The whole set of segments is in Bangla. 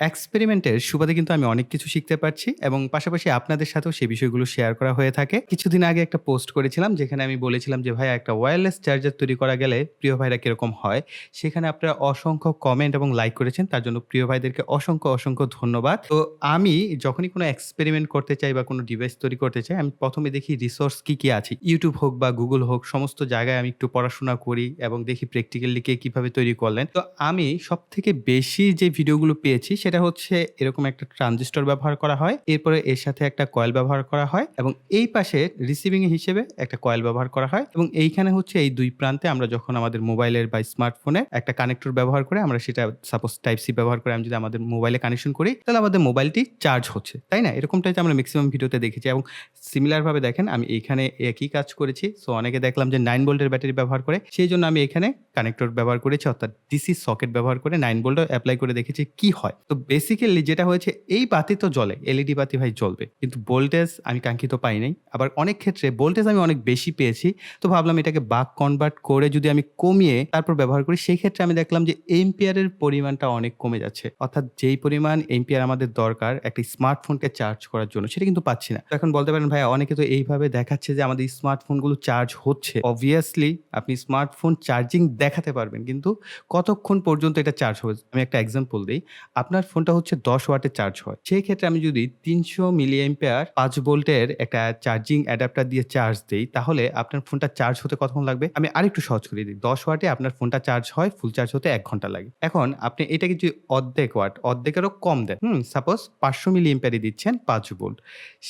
এক্সপেরিমেন্টের সুবাদে কিন্তু আমি অনেক কিছু শিখতে পারছি এবং পাশাপাশি আপনাদের সাথেও সেই বিষয়গুলো শেয়ার করা হয়ে থাকে। কিছুদিন আগে একটা পোস্ট করেছিলাম যেখানে আমি বলেছিলাম যে ভাই একটা ওয়্যারলেস চার্জার তৈরি করা গেলে প্রিয় ভাইরা কীরকম হয়? সেখানে আপনারা অসংখ্য কমেন্ট এবং লাইক করেছেন। তার জন্য প্রিয় ভাইদেরকে অসংখ্য অসংখ্য ধন্যবাদ। তো আমি যখনই কোনো এক্সপেরিমেন্ট করতে চাই বা কোনো ডিভাইস তৈরি করতে চাই, আমি প্রথমে দেখি রিসোর্স কি কি আছে। ইউটিউব হোক বা গুগল হোক, সমস্ত জায়গায় আমি একটু পড়াশোনা করি এবং দেখি প্র্যাকটিক্যালি কে কীভাবে তৈরি করলেন। তো আমি সব থেকে বেশি যে ভিডিওগুলো পেয়েছি সেটা হচ্ছে এরকম একটা ট্রানজিস্টর ব্যবহার করা হয়। এরপরে এর সাথে একটা কয়েল ব্যবহার করা হয় এবং এই পাশে রিসিভিং হিসেবে একটা কয়েল ব্যবহার করা হয় এবং এইখানে হচ্ছে এই দুই প্রান্তে আমরা যখন আমাদের মোবাইলের বা স্মার্টফোনে একটা কানেক্টর ব্যবহার করে আমরা সেটা সাপোজ টাইপ সি ব্যবহার করে আমি যদি আমাদের মোবাইলে কানেকশন করি তাহলে আমাদের মোবাইলটি চার্জ হচ্ছে, তাই না? এরকমটাই আমরা ম্যাক্সিমাম ভিডিওতে দেখেছি এবং সিমিলারভাবে দেখেন আমি এইখানে একই কাজ করেছি। সো অনেকে দেখলাম যে নাইন ভোল্টের ব্যাটারি ব্যবহার করে, সেই জন্য আমি এখানে কানেক্টর ব্যবহার করেছি অর্থাৎ ডিসি সকেট ব্যবহার করে নাইন ভোল্টও অ্যাপ্লাই করে দেখেছি কি হয়। তো বেসিক্যালি যেটা হয়েছে, এই বাতি তো জ্বলে এলইডি বাতি ভাই জ্বলবে। কিন্তু ভোল্টেজ আমি কাঙ্ক্ষিত পাই নাই। আবার অনেক ক্ষেত্রে ভোল্টেজ আমি অনেক বেশি পেয়েছি। তো ভাবলাম এটাকে বাক কনভার্ট করে যদি আমি কমিয়ে তারপর ব্যবহার করি, সেই ক্ষেত্রে আমি দেখলাম যে এম্পিয়ারের পরিমাণটা অনেক কমে যাচ্ছে। অর্থাৎ যেই পরিমাণ এম্পিয়ার আমাদের দরকার একটি স্মার্টফোনকে চার্জ করার জন্য, সেটা কিন্তু পাচ্ছি না। এখন বলতে পারেন ভাই অনেকে তো এইভাবে দেখাচ্ছে যে আমাদের স্মার্টফোনগুলো চার্জ হচ্ছে। অবভিয়াসলি আপনি স্মার্টফোন চার্জিং দেখাতে পারবেন, কিন্তু কতক্ষণ পর্যন্ত এটা চার্জ হবে? আমি একটা এক্সাম্পল দিই। আপনার ফোনটা হচ্ছে দশ ওয়াটে চার্জ হয়। সেই ক্ষেত্রে আমি যদি তিনশো মিলি এম্পিয়ার পাঁচ ভোল্টের একটা চার্জিং অ্যাডাপ্টার দিয়ে চার্জ দিই, তাহলে আপনার ফোনটা চার্জ হতে কতক্ষণ লাগবে? আমি আরেকটু সহজ করে দিই। দশ ওয়াটে আপনার ফোনটা চার্জ হয় ফুল চার্জ হতে এক ঘণ্টা লাগে। এখন আপনি এটাকে যদি অর্ধেক ওয়াট অর্ধেকেরও কম দেন, হুম সাপোজ পাঁচশো মিলি এম্পিয়ারই দিচ্ছেন পাঁচ ভোল্ট।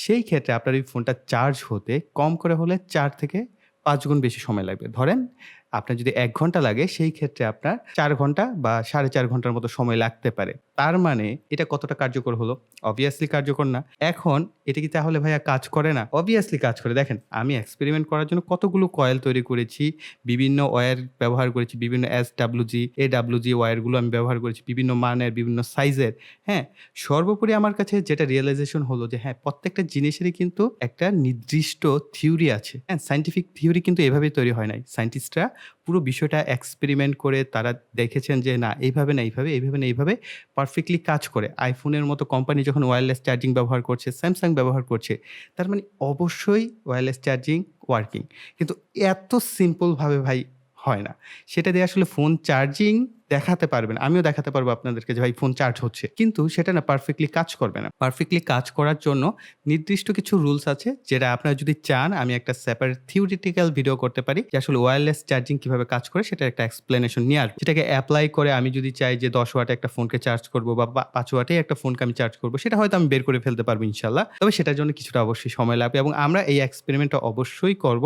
সেই ক্ষেত্রে আপনার এই ফোনটা চার্জ হতে কম করে হলে চার থেকে পাঁচ গুণ বেশি সময় লাগবে। ধরেন আপনার যদি এক ঘণ্টা লাগে, সেই ক্ষেত্রে আপনার চার ঘণ্টা বা সাড়ে চার ঘণ্টার মতো সময় লাগতে পারে। তার মানে এটা কতটা কার্যকর হলো? অবভিয়াসলি কার্যকর না। এখন এটা কি তাহলে ভাইয়া কাজ করে না? অবভিয়াসলি কাজ করে। দেখেন, আমি এক্সপেরিমেন্ট করার জন্য কতগুলো কয়েল তৈরি করেছি, বিভিন্ন ওয়্যার ব্যবহার করেছি, বিভিন্ন S W G A W G ওয়্যারগুলো আমি ব্যবহার করেছি, বিভিন্ন মানের, বিভিন্ন সাইজের হ্যাঁ সর্বোপরি আমার কাছে যেটা রিয়েলাইজেশন হলো যে হ্যাঁ প্রত্যেকটা জিনিসেরই কিন্তু একটা নির্দিষ্ট থিওরি আছে। হ্যাঁ সাইন্টিফিক থিওরি কিন্তু এভাবেই তৈরি হয় নাই। সায়েন্টিস্টরা পুরো বিষয়টা এক্সপেরিমেন্ট করে তারা দেখেছেন যে, না, এইভাবে না, এইভাবে এইভাবে না, এইভাবে পারফেক্টলি কাজ করে। আইফোনের মতো কোম্পানি যখন ওয়্যারলেস চার্জিং ব্যবহার করছে স্যামসাং ব্যবহার করছে, তার মানে অবশ্যই ওয়্যারলেস চার্জিং ওয়ার্কিং কিন্তু এত সিম্পলভাবে ভাই হয় না। সেটা দিয়ে আসলে ফোন চার্জিং দেখাতে পারবেন। আমিও দেখাতে পারব আপনাদেরকে যে ভাই ফোন চার্জ হচ্ছে। কিন্তু সেটা না পারফেক্টলি কাজ করবে না। পারফেক্টলি কাজ করার জন্য নির্দিষ্ট কিছু রুলস আছে, যেটা আপনারা যদি চান, আমি একটা সেপারেট থিওরিটিক্যাল ভিডিও করতে পারি, যে আসলে ওয়্যারলেস চার্জিং কীভাবে কাজ করে, সেটা একটা এক্সপ্লেনেশন নিয়ে আসব। সেটাকে অ্যাপ্লাই করে আমি যদি চাই যে দশ ওয়াটে একটা ফোনকে চার্জ করব, বা পাঁচ ওয়াটে একটা ফোনকে আমি চার্জ করব, সেটা হয়তো আমি বের করে ফেলতে পারব ইনশাল্লাহ তবে সেটার জন্য কিছুটা অবশ্যই সময় লাগবে এবং আমরা এই এক্সপেরিমেন্টটা অবশ্যই করব।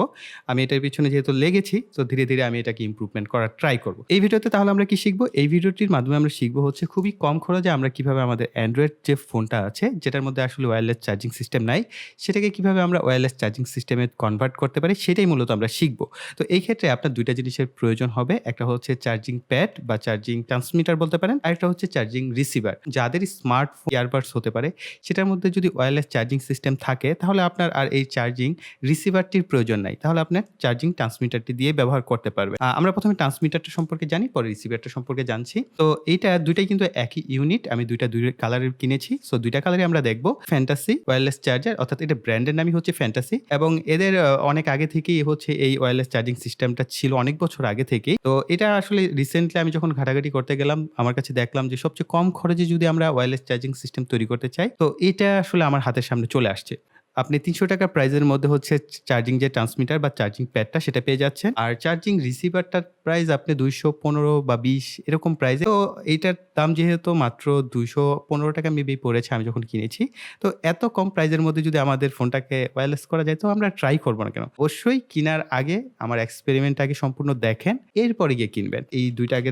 আমি এটার পিছনে যেহেতু লেগেছি, তো ধীরে ধীরে আমি এটাকে ইমপ্রুভমেন্ট করার ট্রাই করব। এই ভিডিওতে তাহলে আমরা কি শিখব, এই ভিডিওটির মাধ্যমে আমরা শিখব হচ্ছে খুবই কম খরচে আমরা কীভাবে আমাদের অ্যান্ড্রয়েড যে ফোনটা আছে, যেটার মধ্যে আসলে ওয়্যারলেস চার্জিং সিস্টেম নাই, সেটাকে কীভাবে আমরা ওয়্যারলেস চার্জিং সিস্টেমে কনভার্ট করতে পারি, সেটাই মূলত আমরা শিখব। তো এই ক্ষেত্রে আপনার দুইটা জিনিসের প্রয়োজন হবে, একটা হচ্ছে চার্জিং প্যাড বা চার্জিং ট্রান্সমিটার বলতে পারেন, আর একটা হচ্ছে চার্জিং রিসিভার যাদের স্মার্টফোন ইয়ারবাডস হতে পারে, সেটার মধ্যে যদি ওয়্যারলেস চার্জিং সিস্টেম থাকে, তাহলে আপনার আর এই চার্জিং রিসিভারটির প্রয়োজন নাই। তাহলে আপনার চার্জিং ট্রান্সমিটারটি দিয়ে ব্যবহার করতে পারবে আমরা প্রথমে ট্রান্সমিটারটা সম্পর্কে জানি, পরে রিসিভারটা সম্পর্কে জানছি। তো এইটা দুইটাই কিন্তু একই ইউনিট আমি দুইটা দুই কালারের কিনেছি। সো দুইটা কালারই আমরা দেখব ফ্যান্টাসি ওয়্যারলেস চার্জার অর্থাৎ এটা ব্র্যান্ডের নামই হচ্ছে ফ্যান্টাসি এবং এদের অনেক আগে থেকেই হচ্ছে এই ওয়্যারলেস চার্জিং সিস্টেমটা ছিল অনেক বছর আগে থেকেই। তো এটা আসলে রিসেন্টলি আমি যখন ঘাটাঘাটি করতে গেলাম, আমার কাছে দেখলাম যে সবচেয়ে কম খরচে যদি আমরা ওয়্যারলেস চার্জিং সিস্টেম তৈরি করতে চাই, তো এটা আসলে আমার হাতের সামনে চলে আসছে। আপনি তিনশো টাকা প্রাইজের মধ্যে হচ্ছে চার্জিং যে ট্রান্সমিটার বা চার্জিং প্যাডটা সেটা পেয়ে যাচ্ছেন। আর চার্জিং রিসিভারটার প্রাইস আপনি দুইশো পনেরো বা বিশ এরকম প্রাইসে তো এইটার দাম যেহেতু মাত্র দুইশো পনেরো টাকা মেবি পড়েছে আমি যখন কিনেছি। তো এত কম প্রাইজের মধ্যে যদি আমাদের ফোনটাকে ওয়্যারলেস করা যায়, তো আমরা ট্রাই করব না কেন? অবশ্যই কেনার আগে আমার এক্সপেরিমেন্ট আগে সম্পূর্ণ দেখেন, এরপরে গিয়ে কিনবেন। এই দুইটা আগে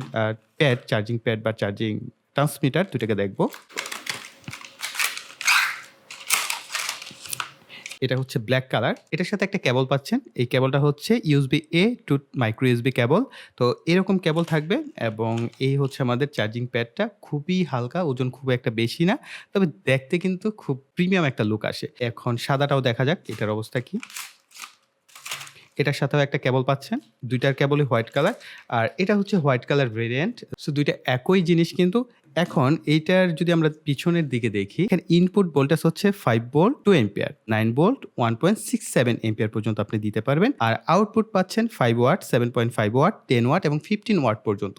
প্যাড চার্জিং প্যাড বা চার্জিং ট্রান্সমিটার দুইটাকে দেখব। এটা হচ্ছে ব্ল্যাক কালার এটার সাথে একটা কেবল পাচ্ছেন। এই কেবলটা হচ্ছে USB A to micro USB cable তো এরকম কেবল থাকবে এবং এই হচ্ছে আমাদের চার্জিং প্যাডটা খুবই হালকা, ওজন খুব একটা বেশি না, তবে দেখতে কিন্তু খুব প্রিমিয়াম একটা লুক আসে। এখন সাদাটাও দেখা যাক, এটার অবস্থা কি। এটার সাথেও একটা কেবল পাচ্ছেন, দুইটার কেবলই হোয়াইট কালার আর এটা হচ্ছে হোয়াইট কালার ভেরিয়েন্ট সো দুইটা একই জিনিস কিন্তু এখন এইটার যদি আমরা পিছনের দিকে দেখি, এখানে ইনপুট ভোল্টেজ হচ্ছে 5 ভোল্ট 2 এম্পিয়ার 9 ভোল্ট 1.67 এম্পিয়ার পর্যন্ত আপনি দিতে পারবেন। আর আউটপুট পাচ্ছেন five watt 7.5 watt ten watt এবং 15 ওয়াট পর্যন্ত।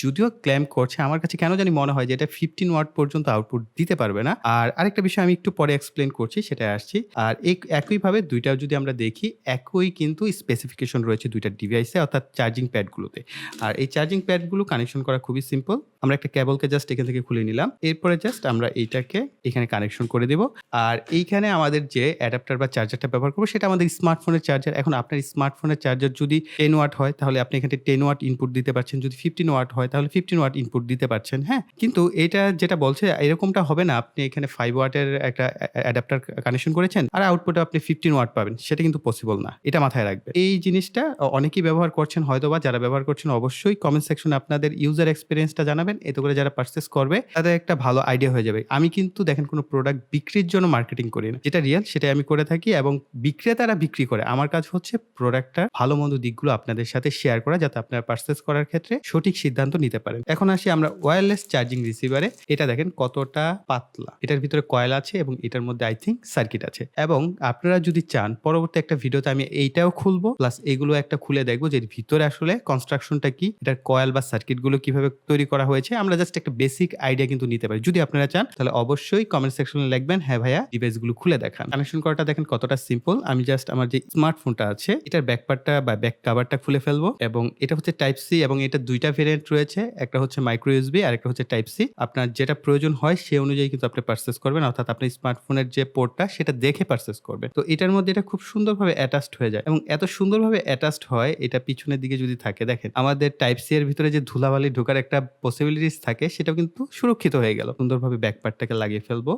যদিও ক্লেম করছে, আমার কাছে কেন জানি মনে হয় যে এটা 15 ওয়াট পর্যন্ত আউটপুট দিতে পারবে না। আর আরেকটা বিষয় আমি একটু পরে এক্সপ্লেন করছি, সেটা আসছি। আর একইভাবে দুইটাও যদি আমরা দেখি, একই কিন্তু স্পেসিফিকেশন রয়েছে দুইটা ডিভাইসে অর্থাৎ চার্জিং প্যাডগুলোতে আর এই চার্জিং প্যাডগুলো কানেকশন করা খুবই সিম্পল আমরা একটা কেবলকে জাস্ট এখান থেকে খুলে নিলাম। এরপরে জাস্ট আমরা এইটাকে এখানে কানেকশন করে দেব। আর এইখানে আমাদের যে অ্যাডাপ্টার বা চার্জারটা ব্যবহার করব, সেটা আমাদের স্মার্টফোনের চার্জার এখন আপনার স্মার্টফোনের চার্জার যদি টেন ওয়াট হয়, তাহলে আপনি এখানে টেন ওয়াট ইনপুট দিতে পারছেন। যদি ফিফটিন ওয়াট হয়, তাহলে ফিফটিন ওয়াট ইনপুট দিতে পারছেন হ্যাঁ? কিন্তু এটা যেটা বলছে, এরকমটা হবে না। আপনি এখানে ফাইভ ওয়াটের একটা অ্যাডাপ্টার কানেকশন করেছেন, আর আউটপুটে আপনি ফিফটিন ওয়াট পাবেন। সেটা কিন্তু পসিবল না। এটা মাথায় রাখবে। এই জিনিসটা অনেকেই ব্যবহার করছেন হয়তো বা যারা ব্যবহার করছেন, অবশ্যই কমেন্ট সেকশনে আপনাদের ইউজার এক্সপিরিয়েন্সটা জানাবেন। এতে করে যারা পারচেস করবে, তাদের একটা ভালো আইডিয়া হয়ে যাবে। আমি কিন্তু দেখেন কোনো প্রোডাক্ট বিক্রির জন্য মার্কেটিং করি না। যেটা রিয়েল সেটাই আমি করে থাকি এবং বিক্রেতারা বিক্রি করে। আমার কাজ হচ্ছে প্রোডাক্টটা ভালো মন্দ দিকগুলো আপনাদের সাথে শেয়ার করা যাতে আপনারা পারচেস করার ক্ষেত্রে সঠিক সিদ্ধান্ত নিতে পারেন। এখন আসি আমরা ওয়্যারলেস চার্জিং রিসিভারে এটা দেখেন কতটা পাতলা। এটার ভিতরে কয়েল আছে এবং এটার মধ্যে আই থিঙ্ক সার্কিট আছে। এবং আপনারা যদি চান, পরবর্তী একটা ভিডিওতে আমি এইটাও খুলবো। প্লাস এগুলো একটা খুলে দেখব যে ভিতরে আসলে কনস্ট্রাকশনটা কি, এটার কয়েল বা সার্কিটগুলো কীভাবে তৈরি করা হয়েছে। আমরা জাস্ট একটা বেসিক আইডিয়া কিন্তু নিতে পারি। যদি আপনারা চান, তাহলে অবশ্যই কমেন্ট সেকশনে লিখবেন হ্যাঁ ভাইয়া ডিভাইসগুলো খুলে দেখান। কানেকশন করাটা দেখেন কতটা সিম্পল আমি জাস্ট আমার যে স্মার্টফোনটা আছে, এটার ব্যাকপার্টটা বা ব্যাক কাভারটা খুলে ফেলব এবং এটা হচ্ছে টাইপ সি এবং এটা দুইটা ভেরিয়েন্ট রয়েছে। একটা হচ্ছে মাইক্রো ইউএসবি আর একটা হচ্ছে টাইপ সি আপনার যেটা প্রয়োজন হয়, সে অনুযায়ী কিন্তু আপনি পারচেস করবেন। অর্থাৎ আপনি স্মার্টফোনের যে পোর্টটা সেটা দেখে পারচেস করবেন। তো এটার মধ্যে এটা খুব সুন্দরভাবে অ্যাটাচড হয়ে যায় এবং এত সুন্দরভাবে অ্যাটাচড হয়, এটা পিছনের দিকে যদি থাকে, দেখেন আমাদের টাইপ সি এর ভিতরে যে ধুলাবালি ঢোকার একটা পসিবিলিটিস থাকে, সেটাও কিন্তু সুরক্ষিত হয়ে গেল। সুন্দরভাবে ব্যাকপার্টটাকে লাগিয়ে ফেলব।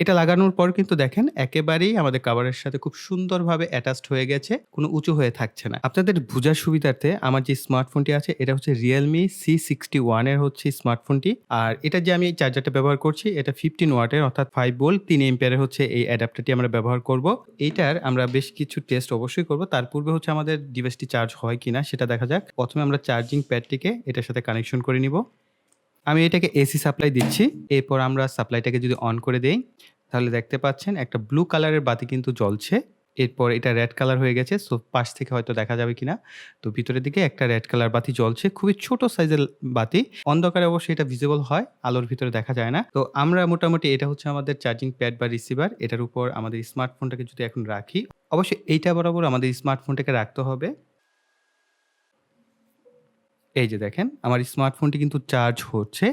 এটা লাগানোর পর কিন্তু দেখেন একেবারেই আমাদের কাভারের সাথে খুব সুন্দরভাবে অ্যাটাচড হয়ে গেছে, কোনো উঁচু হয়ে থাকছে না। আপনাদের বোঝার সুবিধার্থে আমার যে স্মার্টফোনটি আছে, এটা হচ্ছে রিয়েলমি সি সিক্সটি ওয়ানের হচ্ছে স্মার্টফোনটি আর এটা যে আমি এই চার্জারটা ব্যবহার করছি, এটা ফিফটিন ওয়াটের অর্থাৎ ফাইভ বোল তিন এম্পিয়ারের হচ্ছে এই অ্যাডাপ্টারটি আমরা ব্যবহার করব। এইটার আমরা বেশ কিছু টেস্ট অবশ্যই করব। তার পূর্বে হচ্ছে আমাদের ডিভাইসটি চার্জ হয় কিনা, সেটা দেখা যাক। প্রথমে আমরা চার্জিং প্যাডটিকে এটার সাথে কানেকশন করে নিব। আমি এটাকে এসি সাপ্লাই দিচ্ছি। এরপর আমরা সাপ্লাইটাকে যদি অন করে দেই, তাহলে দেখতে পাচ্ছেন একটা ব্লু কালারের বাতি কিন্তু জ্বলছে। এরপর এটা রেড কালার হয়ে গেছে সো পাশ থেকে হয়তো দেখা যাবে কিনা। তো ভিতরের দিকে একটা রেড কালার বাতি জ্বলছে, খুবই ছোট সাইজের বাতি। অন্ধকারে অবশ্যই এটা ভিজিবল হয়, আলোর ভিতরে দেখা যায় না। তো আমরা মোটামুটি এটা হচ্ছে আমাদের চার্জিং প্যাড বা রিসিভার এটার উপর আমাদের স্মার্টফোনটাকে যদি এখন রাখি, অবশ্যই এইটা বরাবর আমাদের স্মার্টফোনটাকে রাখতে হবে। এই যে দেখেন, আমার স্মার্টফোনটি কিন্তু চার্জ হচ্ছে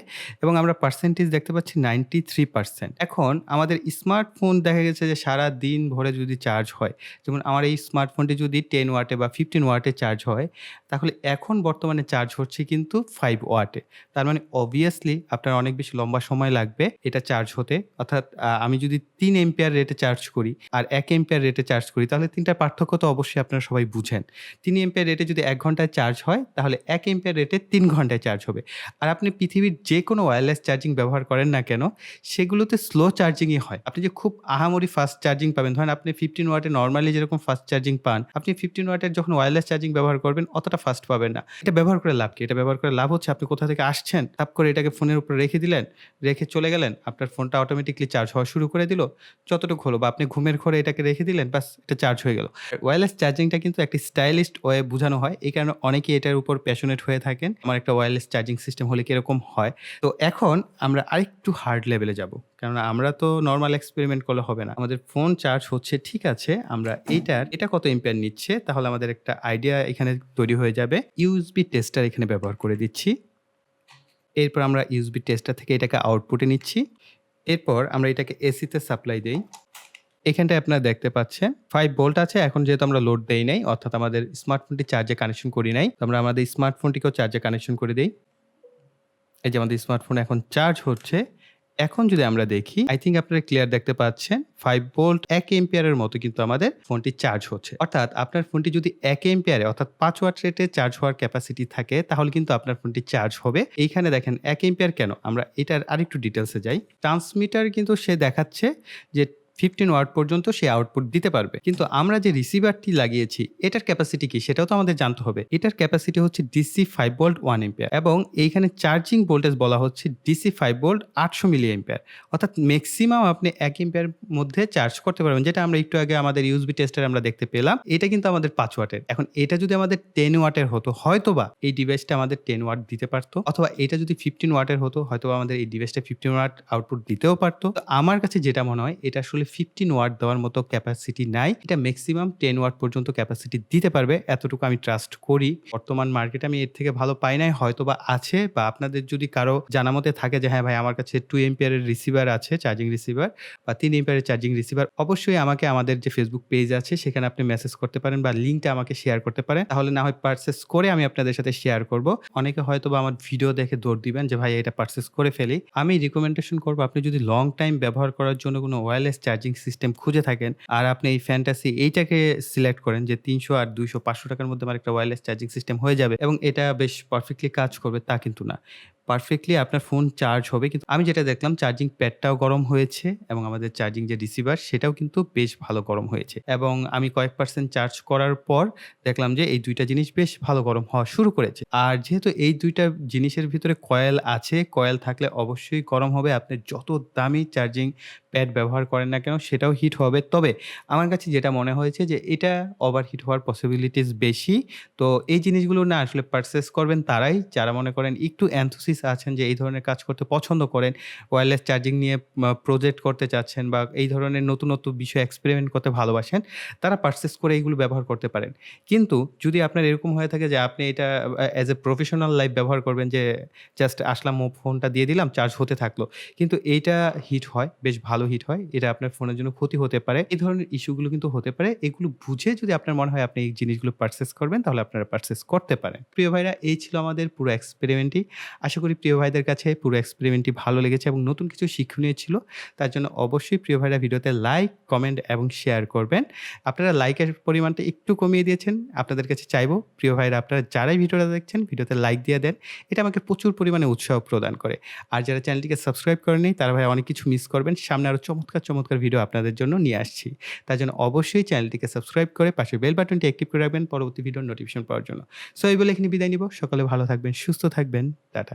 এবং আমরা পার্সেন্টেজ দেখতে পাচ্ছি নাইনটি থ্রি পার্সেন্ট এখন আমাদের স্মার্টফোন দেখা গেছে যে সারা দিন ভরে যদি চার্জ হয়, যেমন আমার এই স্মার্টফোনটি যদি টেন ওয়াটে বা ফিফটিন ওয়াটে চার্জ হয়, তাহলে এখন বর্তমানে চার্জ হচ্ছে কিন্তু ফাইভ ওয়াটে তার মানে অবভিয়াসলি আপনার অনেক বেশি লম্বা সময় লাগবে এটা চার্জ হতে। অর্থাৎ আমি যদি তিন এম্পিয়ার রেটে চার্জ করি আর এক এম্পিয়ার রেটে চার্জ করি, তাহলে তিনটা পার্থক্য তো অবশ্যই আপনারা সবাই বুঝেন। তিন এম্পিয়ার রেটে যদি এক ঘন্টায় চার্জ হয়, তাহলে এক এম্পিয়ার রেটে তিন ঘন্টায় চার্জ হবে। আর আপনি পৃথিবীর যে কোনো ওয়্যারলেস চার্জিং ব্যবহার করেন না কেন, সেগুলোতে স্লো চার্জিংই হয়। আপনি যে খুব আহামরি ফাস্ট চার্জিং পাবেন, ধরেন আপনি ফিফটিন ওয়াটে নর্মালি যেরকম ফাস্ট চার্জিং পান, আপনি ফিফটিন ওয়াটের যখন ওয়্যারলেস চার্জিং ব্যবহার করবেন, অতটা ফাস্ট পাবেন না। এটা ব্যবহার করে লাভ কি? এটা ব্যবহার করে লাভ হচ্ছে আপনি কোথা থেকে আসছেন? তাপ করে এটাকে ফোনের উপরে রেখে দিলেন, রেখে চলে গেলেন, আপনার ফোনটা অটোমেটিকলি চার্জ হওয়া শুরু করে দিল, যতটুকু হলো বা আপনি ঘুমের ঘরে এটাকে রেখে দিলেন বাস এটা চার্জ হয়ে গেল। ওয়্যারলেস চার্জিংটা কিন্তু একটি স্টাইলিস্ট ওয়ে বোঝানো হয়, এই কারণে অনেকেই এটার উপর প্যাশনেট হয়ে থাকেন, আমার একটা ওয়্যারলেস চার্জিং সিস্টেম হলে কীরকম হয়। তো এখন আমরা আরেকটু হার্ড লেভেলে যাব, কেননা আমরা তো নর্মাল এক্সপেরিমেন্ট করলে হবে না। আমাদের ফোন চার্জ হচ্ছে, ঠিক আছে, আমরা এইটার এটা কত এম্পিয়ার নিচ্ছে, তাহলে আমাদের একটা আইডিয়া এখানে তৈরি হয়ে যাবে। ইউএসবি টেস্টার এখানে ব্যবহার করে দিচ্ছি। এরপর আমরা ইউএসবি টেস্টার থেকে এটাকে আউটপুটে নিচ্ছি। এরপর আমরা এটাকে এসিতে সাপ্লাই দেই। এখানটায় আপনারা দেখতে পাচ্ছেন ফাইভ ভোল্ট আছে। এখন যেহেতু আমরা লোড দেই নাই, অর্থাৎ আমাদের স্মার্টফোনটি চার্জে কানেকশন করি নাই আমরা আমাদের স্মার্টফোনটিকেও চার্জে কানেকশন করে দিই। এই যে আমাদের স্মার্টফোন এখন চার্জ হচ্ছে। এখন যদি আমরা দেখি আই থিঙ্ক আপনারা ক্লিয়ার দেখতে পাচ্ছেন ফাইভ ভোল্ট এক এম্পিয়ারের মতো কিন্তু আমাদের ফোনটি চার্জ হচ্ছে। অর্থাৎ আপনার ফোনটি যদি এক এম্পিয়ারে অর্থাৎ পাঁচ ওয়াট রেটে চার্জ হওয়ার ক্যাপাসিটি থাকে, তাহলে কিন্তু আপনার ফোনটি চার্জ হবে। এইখানে দেখেন এক এম্পিয়ার কেন? আমরা এটার আরেকটু ডিটেলসে যাই। ট্রান্সমিটার কিন্তু সে দেখাচ্ছে যে ফিফটিন ওয়াট পর্যন্ত সে আউটপুট দিতে পারবে। কিন্তু আমরা যে রিসিভারটি লাগিয়েছি, এটার ক্যাপাসিটি কি? সেটাও তো আমাদের জানতে হবে। এটার ক্যাপাসিটি হচ্ছে DC five volt one ampere এবং এইখানে চার্জিং ভোল্টেজ বলা হচ্ছে ডিসি ফাইভ ভোল্ট আটশো মিলি এম্পিয়ার অর্থাৎ ম্যাক্সিমাম আপনি এক এম্পিয়ার মধ্যে চার্জ করতে পারবেন, যেটা আমরা একটু আগে আমাদের ইউজবি টেস্টার আমরা দেখতে পেলাম। এটা কিন্তু আমাদের পাঁচ ওয়াটের এখন এটা যদি আমাদের টেন ওয়াটের হতো, হয়তোবা এই ডিভাইসটা আমাদের টেন ওয়াট দিতে পারতো, অথবা এটা যদি ফিফটিন ওয়াটের হতো হয়তো আমাদের এই ডিভাইসটা ফিফটিন ওয়াট আউটপুট দিতেও পারতো। আমার কাছে যেটা মনে হয়, এটা আসলে ফিফটিন ওয়াট দেওয়ার মতো ক্যাপাসিটি নাই। এটা ম্যাক্সিমাম টেন ওয়াট পর্যন্ত ক্যাপাসিটি দিতে পারবে। এতটুকু আমি ট্রাস্ট করি। বর্তমান মার্কেটে আমি এর থেকে ভালো পাই নাই হয়তো বা আছে বা আপনাদের যদি কারও জানা মতে থাকে যে হ্যাঁ ভাই, আমার কাছে টু এম্পিয়ারের রিসিভার আছে চার্জিং রিসিভার বা তিন এম্পিয়ারের চার্জিং রিসিভার অবশ্যই আমাকে আমাদের যে ফেসবুক পেজ আছে, সেখানে আপনি মেসেজ করতে পারেন বা লিঙ্কটা আমাকে শেয়ার করতে পারেন। তাহলে না হয় পারচেস করে আমি আপনাদের সাথে শেয়ার করব। অনেকে হয়তো বা আমার ভিডিও দেখে দৌড় দিবেন যে, ভাই, এটা পারচেস করে ফেলি। আমি রিকমেন্ডেশন করব, আপনি যদি লং টাইম ব্যবহার করার জন্য কোনো ওয়্যারলেস চার্জিং সিস্টেম খুঁজে থাকেন। আর আপনি এই ফ্যান্টাসি এইটাকে সিলেক্ট করেন যে তিনশো আর দুইশো পাঁচশো টাকার মধ্যে আমার একটা ওয়্যারলেস চার্জিং সিস্টেম হয়ে যাবে এবং এটা বেশ পারফেক্টলি কাজ করবে তা কিন্তু না। পারফেক্টলি আপনার ফোন চার্জ হবে। কিন্তু আমি যেটা দেখলাম চার্জিং প্যাডটাও গরম হয়েছে এবং আমাদের চার্জিং যে রিসিভার সেটাও কিন্তু বেশ ভালো গরম হয়েছে। এবং আমি কয়েক পার্সেন্ট চার্জ করার পর দেখলাম যে এই দুইটা জিনিস বেশ ভালো গরম হওয়া শুরু করেছে। আর যেহেতু এই দুইটা জিনিসের ভিতরে কয়েল আছে কয়েল থাকলে অবশ্যই গরম হবে। আপনি যত দামি চার্জিং প্যাড ব্যবহার করেন না কেন, সেটাও হিট হবে। তবে আমার কাছে যেটা মনে হয়েছে যে এটা ওভার হিট হওয়ার পসিবিলিটিস বেশি। তো এই জিনিসগুলো না আসলে পারচেস করবেন তারাই। যারা মনে করেন একটু অ্যান্থোসিস আছেন যে এই ধরনের কাজ করতে পছন্দ করেন ওয়্যারলেস চার্জিং নিয়ে প্রজেক্ট করতে চাচ্ছেন বা এই ধরনের নতুন নতুন বিষয় এক্সপেরিমেন্ট করতে ভালোবাসেন, তারা পারচেস করে এইগুলো ব্যবহার করতে পারেন। কিন্তু যদি আপনার এরকম হয়ে থাকে যে আপনি এটা অ্যাজ এ প্রফেশনাল লাইফ ব্যবহার করবেন যে জাস্ট আসলাম, ও ফোনটা দিয়ে দিলাম চার্জ হতে থাকল। কিন্তু এইটা হিট হয়, বেশ ভালো হিট হয়, এটা আপনার ফোনের জন্য ক্ষতি হতে পারে। এই ধরনের ইস্যুগুলো কিন্তু হতে পারে, এগুলো বুঝে যদি আপনার মনে হয় আপনি এই জিনিসগুলো পারচেস করবেন, তাহলে আপনারা পারচেস করতে পারেন। প্রিয় ভাইরা, এই ছিল আমাদের পুরো এক্সপেরিমেন্টটি আশা করি প্রিয় ভাইদের কাছে। পুরো এক্সপেরিমেন্টটি ভালো লেগেছে এবং নতুন কিছু শিক্ষণীয় ছিল, তার জন্য অবশ্যই প্রিয় ভাইরা ভিডিওতে লাইক কমেন্ট এবং শেয়ার করবেন। আপনারা লাইকের পরিমাণটা একটু কমিয়ে দিয়েছেন, আপনাদের কাছে চাইব, প্রিয় ভাইরা আপনারা যারাই ভিডিওটা দেখছেন, ভিডিওতে লাইক দিয়ে দেন, এটা আমাকে প্রচুর পরিমাণে উৎসাহ প্রদান করে। আর যারা চ্যানেলটিকে সাবস্ক্রাইব করেনি তারা ভাই অনেক কিছু মিস করবেন, সামনে আরও চমৎকার চমৎকার ভিডিও আপনাদের জন্য নিয়ে আসছি। তার জন্য অবশ্যই চ্যানেলটিকে সাবস্ক্রাইব করে পাশে বেল বাটনটি অ্যাক্টিভ করে রাখবেন, পরবর্তী ভিডিওর নোটিফিকেশন পাওয়ার জন্য। সো এই বলে এখানে বিদায় নিব। সকলে ভালো থাকবেন, সুস্থ থাকবেন, টাটা।